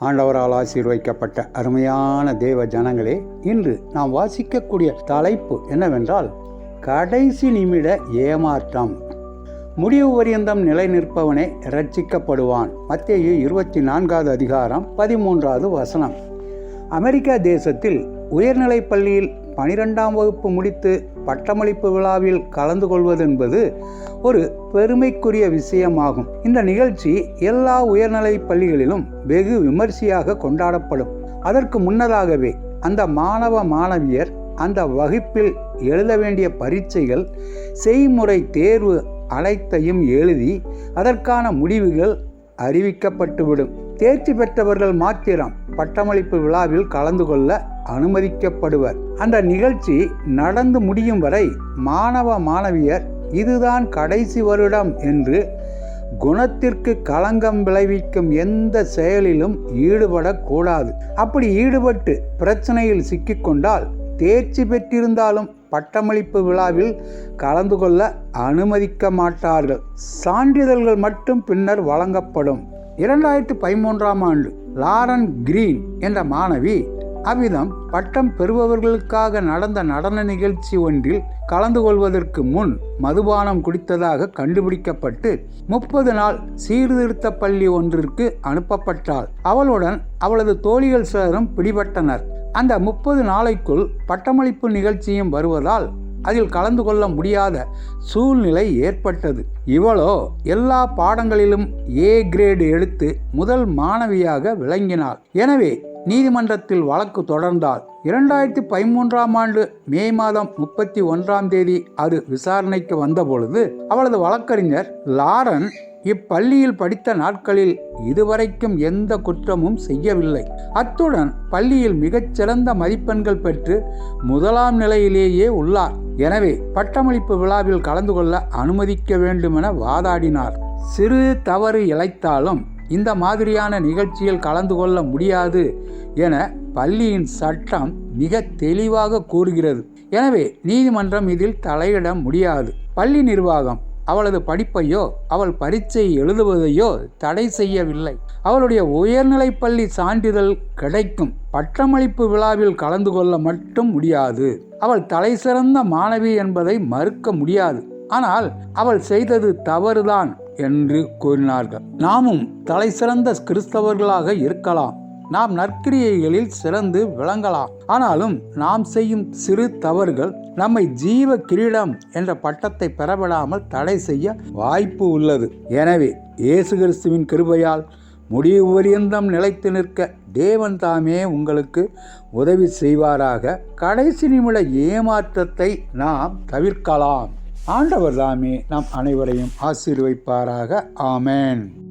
ஆண்டவரால் ஆசீர்வைக்கப்பட்ட அருமையான தேவ ஜனங்களே இன்று நாம் வாசிக்கக்கூடிய தலைப்பு என்னவென்றால் கடைசி நிமிட ஏமாற்றம். முடிவு பரியந்தம் நிலை நிற்பவனே ரட்சிக்கப்படுவான் மத்தேயு இருபத்தி நான்காவது அதிகாரம் பதிமூன்றாவது வசனம். அமெரிக்கா தேசத்தில் உயர்நிலைப் பள்ளியில் பனிரெண்டாம் வகுப்பு முடித்து பட்டமளிப்பு விழாவில் கலந்து கொள்வதென்பது ஒரு பெருமைக்குரிய விஷயமாகும். இந்த நிகழ்ச்சி எல்லா உயர்நிலை பள்ளிகளிலும் வெகு விமர்சையாக கொண்டாடப்படும். அதற்கு முன்னதாகவே அந்த மாணவ மாணவியர் அந்த வகுப்பில் எழுத வேண்டிய பரீட்சைகள் செய்முறை தேர்வு அனைத்தையும் எழுதி அதற்கான முடிவுகள் அறிவிக்கப்பட்டுவிடும். தேர்ச்சி பெற்றவர்கள் மாத்திரம் பட்டமளிப்பு விழாவில் கலந்து கொள்ள அனுமதிக்கப்படுவர். அந்த நிகழ்ச்சி நடந்து முடியும் வரை மாணவ மாணவியர் இதுதான் கடைசி வருடம் என்று குணத்திற்கு களங்கம் விளைவிக்கும் எந்த செயலிலும் ஈடுபடக்கூடாது அப்படி ஈடுபட்டு பிரச்சனையில் சிக்கிக்கொண்டால் தேர்ச்சி பெற்றிருந்தாலும் பட்டமளிப்பு விழாவில் கலந்து கொள்ள அனுமதிக்க மாட்டார்கள். சான்றிதழ்கள் மட்டும் பின்னர் வழங்கப்படும். இரண்டாயிரத்தி பதிமூன்றாம் ஆண்டு லாரன் கிரீன் என்ற மாணவி அவ்விதம் பட்டம் பெறுபவர்களுக்காக நடந்த நடன நிகழ்ச்சி ஒன்றில் கலந்து கொள்வதற்கு முன் மதுபானம் குடித்ததாக கண்டுபிடிக்கப்பட்டு முப்பது நாள் சீர்திருத்த பள்ளி ஒன்றிற்கு அனுப்பப்பட்டாள். அவளுடன் அவளது தோழிகள் சிலரும் பிடிபட்டனர். அந்த முப்பது நாளைக்குள் பட்டமளிப்பு நிகழ்ச்சியும் வருவதால் அதில் கலந்து கொள்ள முடியாத சூழ்நிலை ஏற்பட்டது. இவளோ எல்லா பாடங்களிலும் ஏ கிரேடு எடுத்து முதல் மாணவியாக விளங்கினாள். எனவே நீதிமன்றத்தில் வழக்கு தொடர்ந்தால் இரண்டாயிரத்தி பதிமூன்றாம் ஆண்டு மே மாதம் முப்பத்தி ஒன்றாம் தேதி அது விசாரணைக்கு வந்தபொழுது அவளது வழக்கறிஞர் லாரன் இப்பள்ளியில் படித்த நாட்களில் இதுவரைக்கும் எந்த குற்றமும் செய்யவில்லை. அத்துடன் பள்ளியில் மிகச்சிறந்த மதிப்பெண்கள் பெற்று முதலாம் நிலையிலேயே உள்ளார். எனவே பட்டமளிப்பு விழாவில் கலந்து கொள்ள அனுமதிக்க வேண்டுமென வாதாடினார். சிறு தவறு இழைத்தாலும் இந்த மாதிரியான நிகழ்ச்சியில் கலந்து கொள்ள முடியாது என பள்ளியின் சட்டம் மிக தெளிவாக கூறுகிறது. எனவே நீதிமன்றம் இதில் தலையிட முடியாது. பள்ளி நிர்வாகம் அவளது படிப்பையோ அவள் பரீட்சை எழுதுவதையோ தடை செய்யவில்லை. அவளுடைய உயர்நிலை பள்ளி சான்றிதழ் கிடைக்கும். பட்டமளிப்பு விழாவில் கலந்து கொள்ள மட்டும் முடியாது. அவள் தலை சிறந்த மாணவி என்பதை மறுக்க முடியாது. ஆனால் அவள் செய்தது தவறுதான் என்று கூறினார்கள். நாமும் தலை சிறந்த கிறிஸ்தவர்களாக இருக்கலாம். நாம் நற்கிரியைகளில் சிறந்து விளங்கலாம். ஆனாலும் நாம் செய்யும் சிறு தவறுகள் நம்மை ஜீவ கிரீடம் என்ற பட்டத்தை பெறவிடாமல் தடை செய்ய வாய்ப்பு உள்ளது. எனவே இயேசு கிறிஸ்துவின் கிருபையால் முடிவு பரியந்தம் நிலைத்து நிற்க தேவன் தாமே உங்களுக்கு உதவி செய்வாராக. கடைசி நிமிட ஏமாற்றத்தை நாம் தவிர்க்கலாம். ஆண்டவர் தாமே நாம் அனைவரையும் ஆசீர்வைப்பாராக. ஆமேன்.